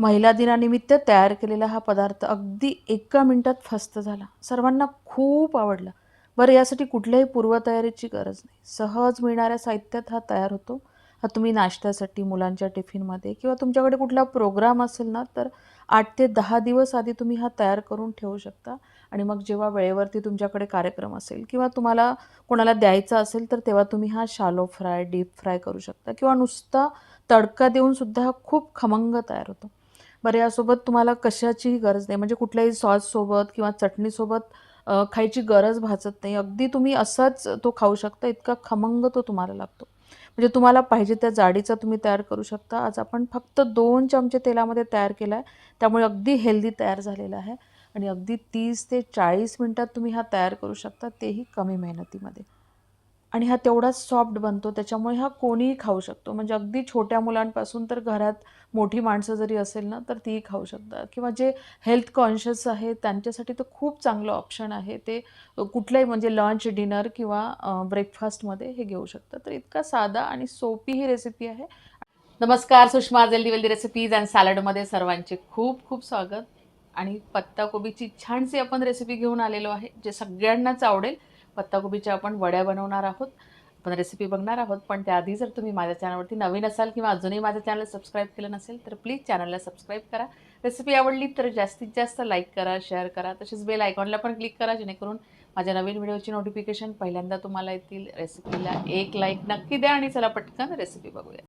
महिला दिनानिमित्त तयार केलेला हा पदार्थ अगदी एका मिनटात फस्त झाला. सर्वांना खूप आवडला. बरं यासाठी कुठल्याही पूर्वतयारीची गरज नाही. सहज मिळणाऱ्या साहित्यात हा तयार होतो. हा तुम्ही नाश्त्यासाठी मुलांच्या टिफिनमध्ये किंवा तुमच्याकडे कुठला प्रोग्राम असेल ना तर आठ ते दहा दिवस आधी तुम्ही हा तयार करून ठेवू शकता. आणि मग जेव्हा वेळेवरती तुमच्याकडे कार्यक्रम असेल किंवा तुम्हाला कोणाला द्यायचा असेल तर तेव्हा तुम्ही हा शालो फ्राय डीप फ्राय करू शकता किंवा नुसता तडका देऊन सुद्धा हा खूप खमंग तयार होतो. बरं यासोबत तुम्हाला कशाचीही गरज नाही? म्हणजे कुठल्याही सॉससोबत किंवा चटणीसोबत खायची गरज भासत नाही. अगदी तुम्ही असाच तो खाऊ शकता इतका खमंग तो तुम्हाला लागतो. म्हणजे तुम्हाला पाहिजे त्या जाडीचा तुम्ही तयार करू शकता. आज आपण फक्त दोन चमचे तेलामध्ये तयार केला आहे त्यामुळे अगदी हेल्दी तयार झालेला आहे. आणि अगदी तीस ते चाळीस मिनटात तुम्ही हा तयार करू शकता. तेही कमी मेहनतीमध्ये. आणि हा तेवढाच सॉफ्ट बनतो त्याच्यामुळे हा कोणीही खाऊ शकतो. म्हणजे अगदी छोट्या मुलांपासून तर घरात मोठी माणसं जरी असेल ना तर तीही खाऊ शकतात. किंवा जे हेल्थ कॉन्शियस आहे त्यांच्यासाठी तर खूप चांगलं ऑप्शन आहे. ते कुठलंही म्हणजे लंच डिनर किंवा ब्रेकफास्टमध्ये हे घेऊ शकतात. तर इतका साधा आणि सोपी ही रेसिपी आहे. नमस्कार सुषमा जल्दी वेल्दी रेसिपीज अँड सॅलडमध्ये सर्वांचे खूप खूप स्वागत. आणि पत्ताकोबीची छानशी आपण रेसिपी घेऊन आलेलो आहे जे सगळ्यांनाच आवडेल. पत्ताकोबीच्या आपण वड्या बनवणार आहोत. आपण रेसिपी बघणार आहोत. पण त्याआधी जर तुम्ही माझ्या चॅनलवरती नवीन असाल किंवा अजूनही माझ्या चॅनल सबस्क्राईब केलं नसेल तर प्लीज चॅनलला सबस्क्राईब करा. रेसिपी आवडली तर जास्तीत जास्त लाईक करा शेअर करा. तसेच बेल आयकॉनला पण क्लिक करा जेणेकरून माझ्या नवीन व्हिडिओची नोटिफिकेशन पहिल्यांदा तुम्हाला येतील. रेसिपीला एक लाईक नक्की द्या आणि चला पटकन रेसिपी बघूया.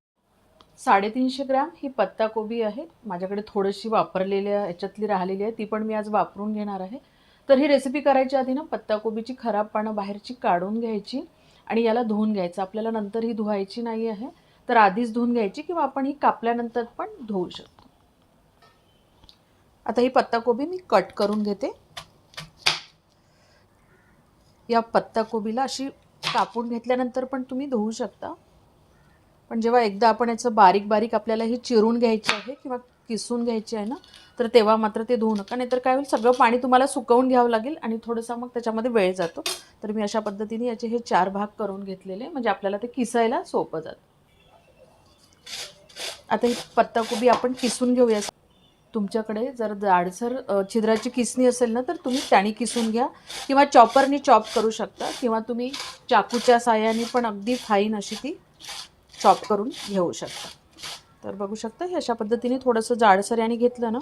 साडेतीनशे ग्रॅम ही पत्ताकोबी आहे. माझ्याकडे थोडीशी वापरलेल्या याच्यातली राहिलेली आहे. ती पण मी आज वापरून घेणार आहे. तर ही रेसिपी करायच्या आधी ना पत्ताकोबीची खराब पानं बाहेरची काढून घ्यायची आणि याला धुवून घ्यायचं. आपल्याला नंतर ही धुवायची नाही आहे. तर आधीच धुवून घ्यायची किंवा आपण ही कापल्यानंतर पण धुवू शकतो. आता ही पत्ताकोबी मी कट करून घेते. या पत्ताकोबीला अशी कापून घेतल्यानंतर पण तुम्ही धुवू शकता. पण जेव्हा एकदा आपण याचं बारीक बारीक आपल्याला हे चिरून घ्यायची आहे किंवा किसून घ्यायची आहे ना तर तेव्हा मात्र ते धुवू नका नाहीतर काय होईल सगळं पाणी तुम्हाला सुकवून घ्यावं लागेल आणि थोडंसं मग त्याच्यामध्ये वेळ जातो. तर मी अशा पद्धतीने याचे हे चार भाग करून घेतलेले म्हणजे आपल्याला ते किसायला सोपं जातं. आता ही पत्ताकोबी आपण किसून घेऊया. तुमच्याकडे जर जाडसर छिद्राची किसणी असेल ना तर तुम्ही त्याने किसून घ्या किंवा चॉपरनी चॉप करू शकता किंवा तुम्ही चाकूच्या साह्याने पण अगदी फाईन अशी ती चॉप करून घेऊ शकता. तर बघू शकता हे अशा पद्धतीने थोडंसं जाडसर याने घेतलं ना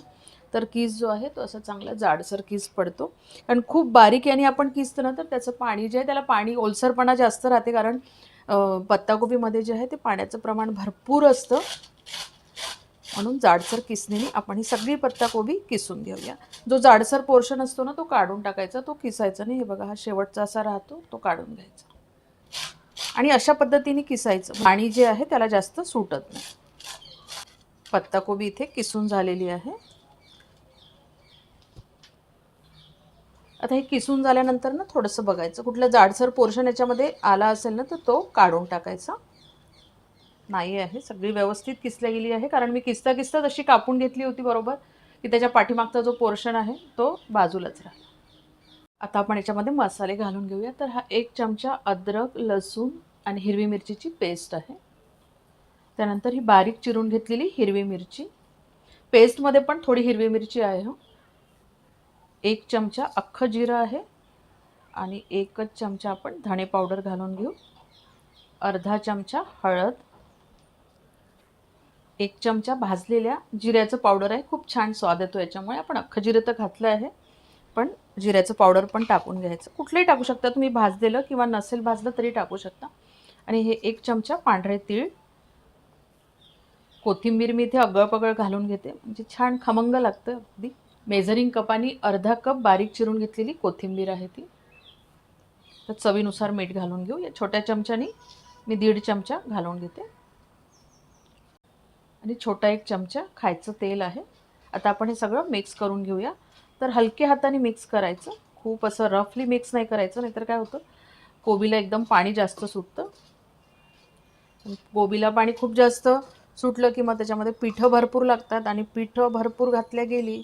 तर कीस जो आहे तो असा चांगला जाडसर कीस पडतो. कारण खूप बारीक याने आपण किसतो ना तर त्याचं पाणी जे आहे त्याला पाणी ओलसरपणा जास्त राहते. कारण पत्ताकोबीमध्ये जे आहे ते पाण्याचं प्रमाण भरपूर असतं. म्हणून जाडसर किसणीने आपण ही सगळी पत्ताकोबी किसून घेऊया. जो जाडसर पोर्शन असतो ना तो काढून टाकायचा तो किसायचा नाही. हे बघा हा शेवटचा असा राहतो तो काढून घ्यायचा. आणि अशा पद्धतीने किसायचं. पाणी जे आहे त्याला जास्त सुटत नाही. पत्ताकोबी इथे किसून झालेली आहे. आता हे किसून झाल्यानंतर ना थोडंसं बघायचं. कुठलं जाडसर पोर्शन याच्यामध्ये आला असेल ना तर तो काढून टाकायचा. नाही आहे. सगळी व्यवस्थित किसल्या गेली आहे. कारण मी किसता किसता तशी कापून घेतली होती बरोबर की त्याच्या पाठीमागचा जो पोर्शन आहे तो बाजूलाच राहिला. आता आपण याच्यामध्ये मसाले घालून घेऊया. तर हा एक चमचा अद्रक लसूण आणि हिरवी मिरचीची पेस्ट आहे. त्यानंतर ही बारीक चिरून घेतलेली हिरवी मिरची. पेस्टमध्ये पण थोडी हिरवी मिरची आहे हो. एक चमचा अख्खं जिरं आहे आणि एकच चमचा आपण धणे पावडर घालून घेऊ. अर्धा चमचा हळद. एक चमचा भाजलेल्या जिऱ्याचं पावडर आहे. खूप छान स्वाद येतो याच्यामुळे. आपण अख्खं जिरं तर घातलं आहे. पण जिऱ्याचं पावडर पण टाकून घ्यायचं. कुठलंही टाकू शकता. तुम्ही भाजलेलं किंवा नसेल भाजलं तरी टाकू शकता. आणि हे एक चमचा पांढरे तीळ. कोथिंबीर मी इथे अगळपगळ घालून घेते. म्हणजे छान खमंग लागतं अगदी. मेझरिंग कपानी अर्धा कप बारीक चिरून घेतलेली कोथिंबीर आहे ती. तर चवीनुसार मीठ घालून घेऊ. या छोट्या चमच्यानी मी दीड चमचा घालून घेते. आणि छोटा एक चमचा खायचं तेल आहे. आता आपण हे सगळं मिक्स करून घेऊया. तर हलक्या हाताने मिक्स करायचं. खूप असं रफली मिक्स नाही करायचं नाहीतर काय होतं? कोबीला एकदम पाणी जास्त सुटतं. कोबीला पाणी खूप जास्त सुटलं की मग त्याच्यामध्ये पिठं भरपूर लागतात आणि पिठं भरपूर घातल्या गेली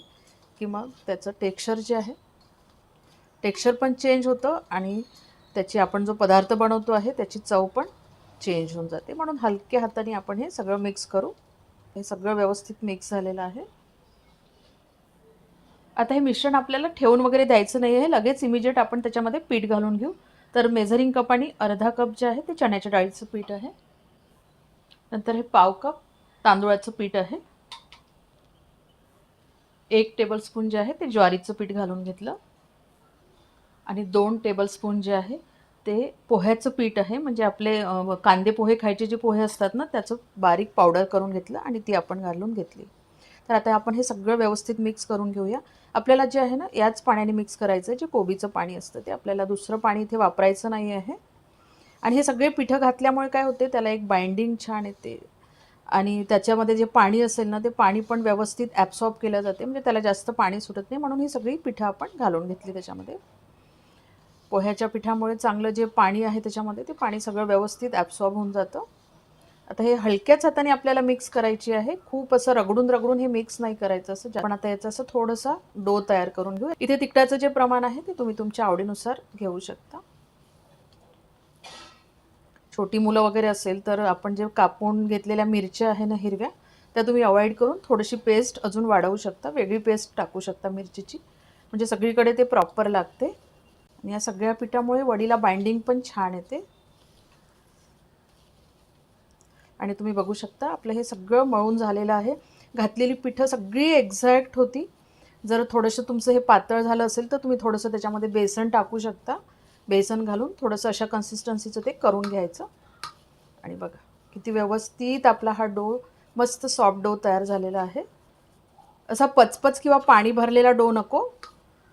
की मग त्याचं टेक्स्चर जे आहे टेक्स्चर पण चेंज होतं आणि त्याची आपण जो पदार्थ बनवतो आहे त्याची चव पण चेंज होऊन जाते. म्हणून हलक्या हाताने आपण हे सगळं मिक्स करू. हे सगळं व्यवस्थित मिक्स झालेलं आहे. आता हे मिश्रण आपल्याला ठेवून वगैरे द्यायचं नाही आहे लगेच इमिजिएट आपण त्याच्यामध्ये पीठ घालून घेऊ. तर मेझरिंग कप आणि अर्धा कप जे आहे ते चण्याच्या डाळीचं पीठ आहे. नंतर हे पाव कप तांदूळाचं पीठ आहे. एक टेबलस्पून जे आहे ते ज्वारीचं पीठ घालून घेतलं. आणि दोन टेबलस्पून जे आहे ते पोह्याचं पीठ आहे. म्हणजे आपले कांदे पोहे खायचे जे पोहे असतात ना त्याचं बारीक पावडर करून घेतलं आणि ती आपण घालून घेतली. तर आता आपण हे सगळं व्यवस्थित मिक्स करून घेऊया. आपल्याला जे आहे ना याच पाण्याने मिक्स करायचं आहे. जे कोबीचं पाणी असतं ते आपल्याला दुसरं पाणी इथे वापरायचं नाही आहे. आणि हे सगळे पिठं घातल्यामुळे काय होते त्याला एक बाइंडिंग छान येते. आणि त्याच्यामध्ये जे पाणी असेल ना ते पाणी पण व्यवस्थित ॲब्सॉर्ब केलं जाते. म्हणजे त्याला जास्त पाणी सुटत नाही. म्हणून ही सगळी पिठं आपण घालून घेतली त्याच्यामध्ये. पोह्याच्या पिठामुळे चांगलं जे पाणी आहे त्याच्यामध्ये ते पाणी सगळं व्यवस्थित ॲब्सॉर्ब होऊन जातं. आता हे हलक्याच हाताने आपल्याला मिक्स करायची आहे. खूप असं रगडून रगडून हे मिक्स नाही करायचं असं पण आता याचं असं थोडंसं डो तयार करून घेऊ. इथे तिखटाचं जे प्रमाण आहे ते तुम्ही तुमच्या आवडीनुसार घेऊ शकता. छोटी मुलं वगैरे असेल तर आपण जे कापून घेतलेल्या मिरच्या आहे ना हिरव्या त्या तुम्ही अवॉइड करून थोडीशी पेस्ट अजून वाढवू शकता. वेगळी पेस्ट टाकू शकता मिरचीची. म्हणजे सगळीकडे ते प्रॉपर लागते. आणि या सगळ्या पिठामुळे वडीला बाइंडिंग पण छान येते. आणि तुम्ही बघू शकता आपलं हे सगळं मळून झालेलं आहे. घातलेली पिठं सगळी एक्झॅक्ट होती. जर थोडंसं तुमचं हे पातळ झालं असेल तर तुम्ही थोडंसं त्याच्यामध्ये बेसन टाकू शकता. बेसन घालून थोडंसं अशा कन्सिस्टन्सीचं ते करून घ्यायचं. आणि बघा किती व्यवस्थित आपला हा डो मस्त सॉफ्ट डो तयार झालेला आहे. असा पचपच किंवा पाणी भरलेला डो नको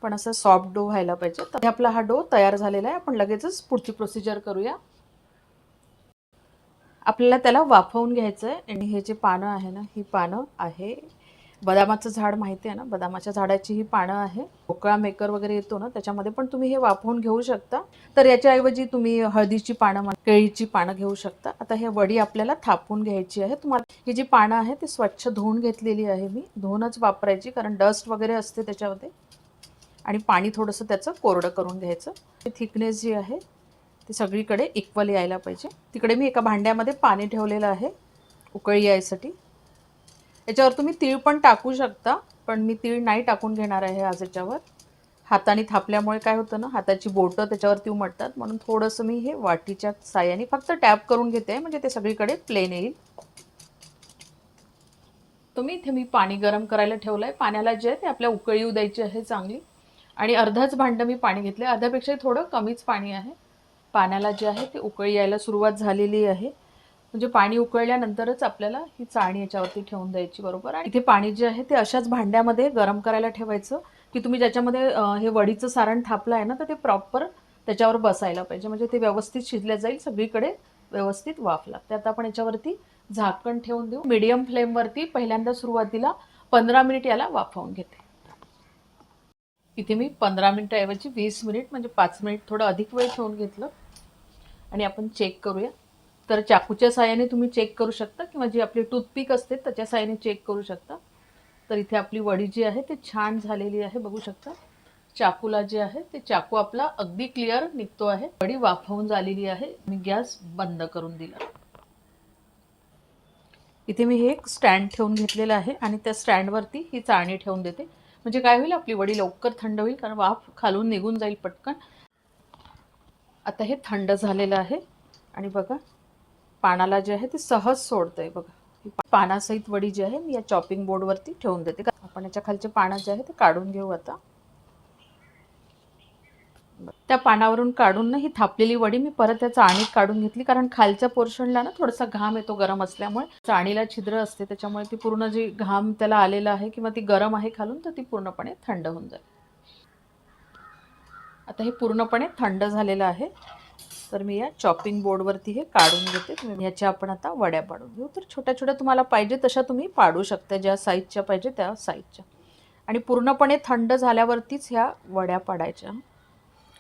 पण असा सॉफ्ट डो व्हायला पाहिजे. तर आपला हा डो तयार झालेला आहे. आपण लगेचच पुढची प्रोसिजर करूया. आपल्याला त्याला वाफवून घ्यायचं आहे आणि हे जे पानं आहे ना ही पानं आहे बदामाचं झाड माहिती आहे ना? बदामाच्या झाडाची ही पानं आहे. भोकळा मेकर वगैरे येतो ना? त्याच्यामध्ये पण तुम्ही हे वाफवून घेऊ शकता. तर याच्याऐवजी तुम्ही हळदीची पानं केळीची पानं घेऊ शकता. आता हे वडी आपल्याला थापून घ्यायची आहे. तुम्हाला ही जी पानं आहे ती स्वच्छ धुवून घेतलेली आहे मी. धुवूनच वापरायची कारण डस्ट वगैरे असते त्याच्यामध्ये. आणि पाणी थोडंसं त्याचं कोरडं करून घ्यायचं. थिकनेस जी आहे ती सगळीकडे इक्वल यायला पाहिजे. तिकडे मी एका भांड्यामध्ये पाणी ठेवलेलं आहे उकळी यायसाठी. याच्यावर तुम्ही तीळ पण टाकू शकता पण मी तीळ नाही टाकून घेणार आहे आज याच्यावर. हाताने थापल्यामुळे काय होतं ना हाताची बोटं त्याच्यावरती उमटतात म्हणून थोडंसं मी हे वाटीच्या साह्याने फक्त टॅप करून घेते म्हणजे ते सगळीकडे प्लेन येईल. तुम्ही इथे मी पाणी गरम करायला ठेवलं आहे पाण्याला जे आहे ते आपल्या उकळी येऊ द्यायची आहे चांगली. आणि अर्धच भांडं मी पाणी घेतलं आहे अर्ध्यापेक्षा थोडं कमीच पाणी आहे. पाण्याला जे आहे ते उकळी यायला सुरुवात झालेली आहे. म्हणजे पाणी उकळल्यानंतरच आपल्याला ही चाळणी याच्यावरती ठेवून द्यायची बरोबर? आणि इथे पाणी जे आहे ते अशाच भांड्यामध्ये गरम करायला ठेवायचं की तुम्ही ज्याच्यामध्ये हे वडीचं सारण थापलं आहे ना तर ते प्रॉपर त्याच्यावर बसायला पाहिजे. म्हणजे ते व्यवस्थित शिजल्या जाईल सगळीकडे व्यवस्थित वाफ लागते आता आपण याच्यावरती झाकण ठेवून देऊ. मिडियम फ्लेमवरती पहिल्यांदा सुरुवातीला पंधरा मिनिट याला वाफवून घेते. इथे मी पंधरा मिनिटाऐवजी वीस मिनिट म्हणजे पाच मिनिट थोडं अधिक वेळ ठेवून घेतलं. आणि आपण चेक करूया. तर चाकूच्या साह्याने तुम्ही चेक करू शकता किंवा जी आपली टूथपिक असते त्याच्या साहाय्याने चेक करू शकता. तर इथे आपली वडी जी आहे ते छान झालेली आहे बघू शकता. चाकूला जे आहे ते चाकू आपला अगदी क्लिअर निघतो आहे. वडी वाफवून झालेली आहे मी गॅस बंद करून दिला. इथे मी हे एक स्टँड ठेवून घेतलेलं आहे आणि त्या स्टँडवरती ही चाळणी ठेवून देते. म्हणजे काय होईल आपली वडी लवकर थंड होईल कारण वाफ खालून निघून जाईल पटकन. आता हे थंड झालेलं आहे आणि बघा पानाला जे आहे ते सहज सोडतंय बघा. पानासहित वडी जी आहे मी या चॉपिंग बोर्डवरती ठेवून देते. आपण याच्या खालचे पानं जे आहे ते काढून घेऊ आता. त्या पानावरून काढून ना ही थापलेली वडी मी परत त्या चाळणीत काढून घेतली. कारण खालच्या पोर्शनला ना थोडासा घाम येतो गरम असल्यामुळे. चाळणीला छिद्र असते त्याच्यामुळे ती पूर्ण जी घाम त्याला आलेला आहे किंवा ती गरम आहे खालून तर ती पूर्णपणे थंड होऊन जाईल. आता हे पूर्णपणे थंड झालेलं आहे. तर मी या चॉपिंग बोर्डवरती हे काढून घेते. तुम्ही याच्या आपण आता वड्या पाडून घेऊ. तर छोट्या छोट्या तुम्हाला पाहिजे तशा तुम्ही पाडू शकता ज्या साईजच्या पाहिजे त्या साईजच्या आणि पूर्णपणे थंड झाल्यावरतीच ह्या वड्या पाडायच्या.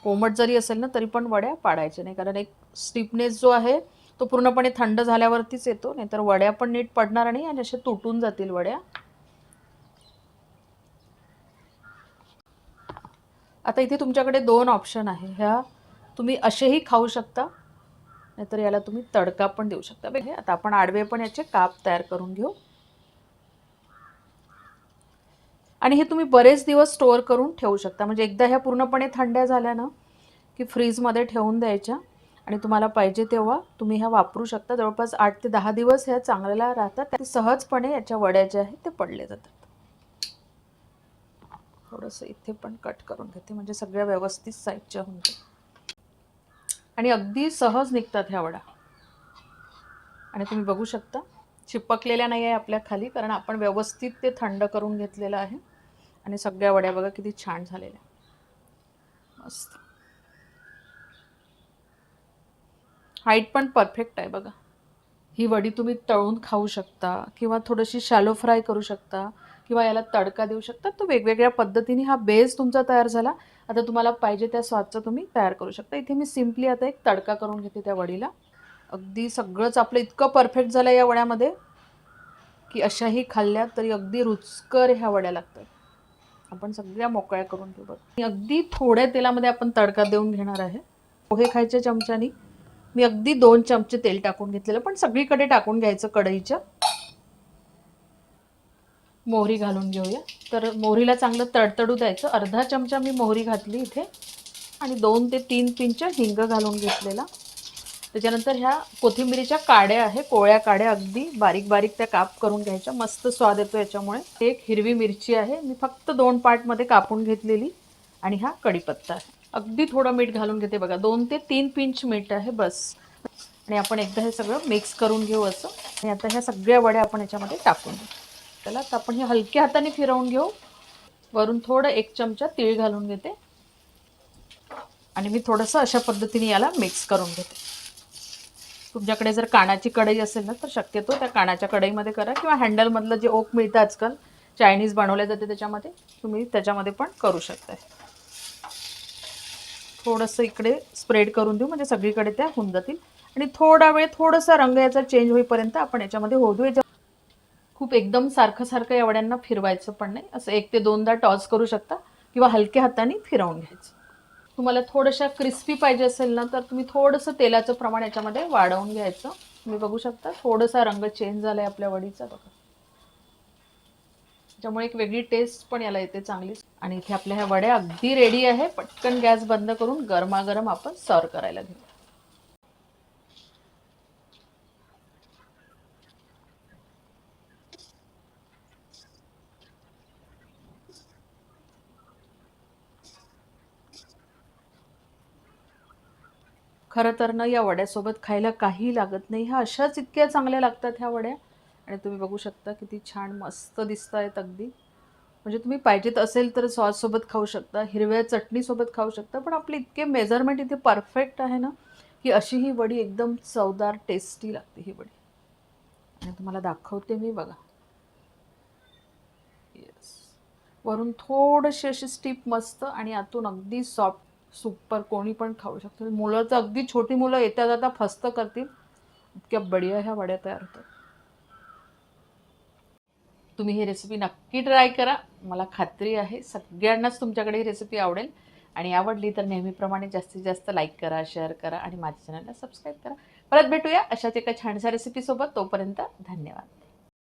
कोमट जरी असेल ना तरी पण वड्या पाडायच्या नाही. कारण एक स्टिफनेस जो आहे तो पूर्णपणे थंड झाल्यावरतीच येतो. नाहीतर वड्या पण नीट पडणार नाही आणि अशा तुटून जातील वड्या. आता इथे तुमच्याकडे दोन ऑप्शन आहे. ह्या तुम्ही असेही खाऊ शकता नाहीतर याला तुम्ही तडका पण देऊ शकता. बघ आता आपण आडवे पण याचे काप तयार करून घेऊ. आणि हे तुम्ही बरेच दिवस स्टोअर करून ठेवू शकता. म्हणजे एकदा ह्या पूर्णपणे थंड्या झाल्या ना की फ्रीजमध्ये ठेवून द्यायच्या आणि तुम्हाला पाहिजे तेव्हा तुम्ही ह्या वापरू शकता. जवळपास आठ ते दहा दिवस ह्या चांगल्या राहतात. त्या सहजपणे याच्या वड्या ज्या आहेत ते पडले जातात. थोडंसं इथे पण कट करून घेते. म्हणजे सगळ्या व्यवस्थित साईजच्या होऊन जाईल. आणि अगदी सहज निघतात ह्या वडा. आणि तुम्ही बघू शकता चिपकलेल्या नाही आहे आपल्या खाली कारण आपण व्यवस्थित ते थंड करून घेतलेलं आहे. आणि सगळ्या वड्या बघा किती छान झालेल्या मस्त. हाईट पण परफेक्ट आहे बघा. ही वडी तुम्ही तळून खाऊ शकता किंवा थोडीशी शॅलो फ्राय करू शकता. किंवा याला तडका देऊ शकता. तो वेगवेगळ्या पद्धतीने हा बेस तुमचा तयार झाला. आता तुम्हाला पाहिजे त्या स्वादचा तुम्ही तयार करू शकता. इथे मी सिम्पली आता एक तडका करून घेते त्या वडीला. अगदी सगळंच आपलं इतकं परफेक्ट झालं या वड्यामध्ये की अशाही खाल्ल्या तरी अगदी रुचकर ह्या वड्या लागतात. आपण सगळ्या मोकळ्या करून घेऊ बघ. अगदी थोड्या तेलामध्ये आपण तडका देऊन घेणार आहे. पोहे खायच्या चमच्यानी मी अगदी दोन चमचे तेल टाकून घेतलेलं पण सगळीकडे टाकून घ्यायचं कढईच्या. मोहरी घालून घेऊया. तर मोहरीला चांगलं तडतडू द्यायचं. अर्धा चमचा मी मोहरी घातली इथे. आणि दोन ते तीन पिंच हिंग घालून घेतलेला. त्याच्यानंतर ह्या कोथिंबिरीच्या काड्या आहे कोळ्या काड्या अगदी बारीक बारीक त्या काप करून घ्यायच्या. मस्त स्वाद येतो याच्यामुळे. एक हिरवी मिरची आहे. मी फक्त दोन पार्टमध्ये कापून घेतलेली. आणि हा कढीपत्ता आहे. अगदी थोडं मीठ घालून घेते बघा. दोन ते तीन पिंच मीठ आहे बस. आणि आपण एकदा हे सगळं मिक्स करून घेऊ असं. आणि आता ह्या सगळ्या वड्या आपण याच्यामध्ये टाकून घेऊ त्याला आपण हे हलक्या हाताने फिरवून घेऊ. वरून थोडं एक चमचा तीळ घालून घेते. आणि मी थोडंसं अशा पद्धतीने याला मिक्स करून घेते. तुमच्याकडे जर कानाची कढई असेल ना तर शक्यतो त्या कानाच्या कढईमध्ये करा किंवा हँडलमधलं जे ओक मिळतं आजकाल चायनीज बनवले जाते त्याच्यामध्ये तुम्ही त्याच्यामध्ये पण करू शकताय. थोडंसं इकडे स्प्रेड करून देऊ म्हणजे सगळीकडे त्या होऊन जातील. आणि थोडा वेळ थोडासा रंग याचा चेंज होईपर्यंत आपण याच्यामध्ये होऊ याच्या- खूप एकदम सारखं सारखं या वड्यांना फिरवायचं पण नाही. असं एक ते दोनदा टॉस करू शकता किंवा हलक्या हाताने फिरवून घ्यायचं. तुम्हाला थोडंशा क्रिस्पी पाहिजे असेल ना तर तुम्ही थोडंसं तेलाचं प्रमाण याच्यामध्ये वाढवून घ्यायचं. तुम्ही बघू शकता थोडासा रंग चेंज झाला आहे आपल्या वडीचा बघा. त्यामुळे एक वेगळी टेस्ट पण याला येते चांगली आणि इथे आपल्या ह्या वड्या अगदी रेडी आहे. पटकन गॅस बंद करून गरमागरम आपण सर्व करायला घेऊ खरं तर ना या वड्यासोबत खायला काही लागत नाही. ह्या अशाच इतक्या चांगल्या लागतात ह्या वड्या. आणि तुम्ही बघू शकता किती छान मस्त दिसत आहेत अगदी. म्हणजे तुम्ही पाहिजेत असेल तर सॉससोबत खाऊ शकता हिरव्या चटणीसोबत खाऊ शकता पण आपले इतके मेजरमेंट इथे परफेक्ट आहे ना की अशी ही वडी एकदम चवदार टेस्टी लागते ही वडी. आणि तुम्हाला दाखवते मी बघा. येस वरून थोडीशी अशी स्टीप मस्त आणि आतून अगदी सॉफ्ट सुपर कोणी पण खाऊ शकतो मुलं तर अगदी छोटी मुलं येत्या जाता फस्त करतील. इतक्या बढिया ह्या वड्या तयार होतात. तुम्ही ही रेसिपी नक्की ट्राय करा. मला खात्री आहे सगळ्यांनाच तुमच्याकडे ही रेसिपी आवडेल. आणि आवडली तर नेहमीप्रमाणे जास्तीत जास्त लाईक करा शेअर करा आणि माझ्या चॅनलला सबस्क्राईब करा. परत भेटूया अशाच एका छानशा रेसिपीसोबत तोपर्यंत धन्यवाद.